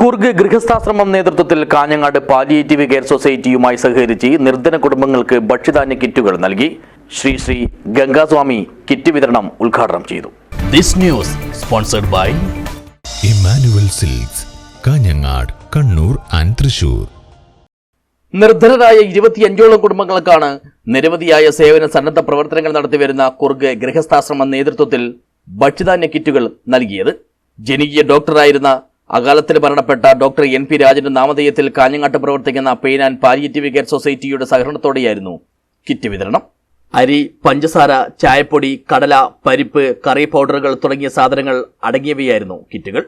കൂർഗ് ഗൃഹസ്ഥാശ്രമം നേതൃത്വത്തിൽ Kanhangad palliative care സൊസൈറ്റിയുമായി സഹകരിച്ച് നിർധന കുടുംബങ്ങൾക്ക് ഭക്ഷ്യധാന്യ കിറ്റുകൾ നൽകി. ശ്രീ ശ്രീ ഗംഗാസ്വാമി കിറ്റ് വിതരണം ഉദ്ഘാടനം ചെയ്തു. This news sponsored by Emmanuel Silks Kanhangad Kannur and Thrissur. നിർധനരായ ഇരുപത്തിയഞ്ചോളം കുടുംബങ്ങൾക്കാണ് നിരവധിയായ സേവന സന്നദ്ധ പ്രവർത്തനങ്ങൾ നടത്തിവരുന്ന കുർഗ് ഗൃഹസ്ഥാശ്രമ നേതൃത്വത്തിൽ ഭക്ഷ്യധാന്യ കിറ്റുകൾ നൽകിയത്. ജനകീയ ഡോക്ടറായിരുന്ന അകാലത്തിൽ മരണപ്പെട്ട ഡോക്ടർ എൻ പി രാജന്റെ നാമധേയത്തിൽ കാഞ്ഞങ്ങാട്ട് പ്രവർത്തിക്കുന്ന പെയിൻ ആൻഡ് പാലിയേറ്റീവ് കെയർ സൊസൈറ്റിയുടെ സഹകരണത്തോടെയായിരുന്നു കിറ്റ് വിതരണം. അരി പഞ്ചസാര ചായപ്പൊടി കടല പരിപ്പ് കറി പൗഡറുകൾ തുടങ്ങിയ സാധനങ്ങൾ അടങ്ങിയവയായിരുന്നു കിറ്റുകൾ.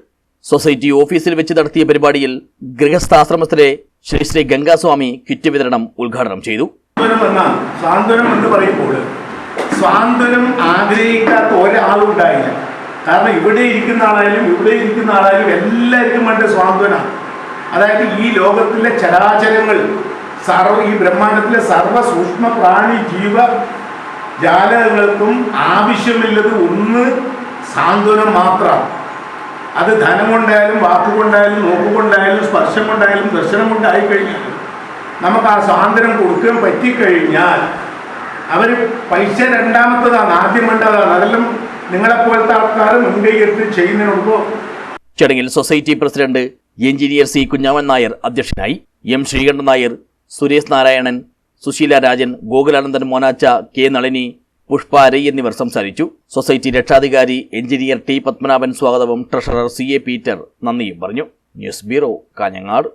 സൊസൈറ്റി ഓഫീസിൽ വെച്ച് നടത്തിയ പരിപാടിയിൽ ഗൃഹസ്ഥാശ്രമത്തിലെ ശ്രീ ശ്രീ ഗംഗാസ്വാമി കിറ്റ് വിതരണം ഉദ്ഘാടനം ചെയ്തു. സാന്ത്വനം എന്ന് പറയുമ്പോൾ ആഗ്രഹിക്കാത്ത ഒരാളും ഉണ്ടായില്ല. കാരണം ഇവിടെ ഇരിക്കുന്ന ആളായാലും ഇവിടെ ഇരിക്കുന്ന ആളായാലും എല്ലാവർക്കും വേണ്ട സ്വാന്തനാണ് അതായത് ഈ ലോകത്തിലെ ചരാചരങ്ങൾ സർവ ഈ ബ്രഹ്മാണ്ടത്തിലെ സർവ സൂക്ഷ്മ പ്രാണി ജീവ ജാലകങ്ങൾക്കും ആവശ്യമില്ലത് ഒന്ന് സാന്ത്വനം മാത്രം അത് ധനം കൊണ്ടായാലും വാക്കുകൊണ്ടായാലും നോക്കുകൊണ്ടായാലും സ്പർശം കൊണ്ടായാലും ദർശനം കൊണ്ടായി കഴിഞ്ഞാൽ നമുക്ക് ആ സ്വാതന്ത്ര്യം കൊടുക്കാൻ പറ്റിക്കഴിഞ്ഞാൽ അവർ പൈസ രണ്ടാമത്തതാണ് ആദ്യം വേണ്ടതാണ്. അതെല്ലാം നിങ്ങളെപ്പോലത്തെ ആൾക്കാർ മുൻകൈ എടുത്ത് ചെയ്യുന്നതിനോടൊപ്പം ചടങ്ങിൽ society president engineer C Kunhaman Nair അധ്യക്ഷനായി എം ശ്രീകണ്ഠൻ നായർ സുരേഷ് നാരായണൻ സുശീല രാജൻ ഗോകുലാനന്ദൻ മോനാച്ച കെ നളിനി പുഷ്പ അരൈ എന്നിവർ സംസാരിച്ചു. സൊസൈറ്റി രക്ഷാധികാരി എഞ്ചിനീയർ ടി പത്മനാഭൻ സ്വാഗതവും ട്രഷറർ സി എ പീറ്റർ നന്ദിയും പറഞ്ഞു. News bureau Kanhangad.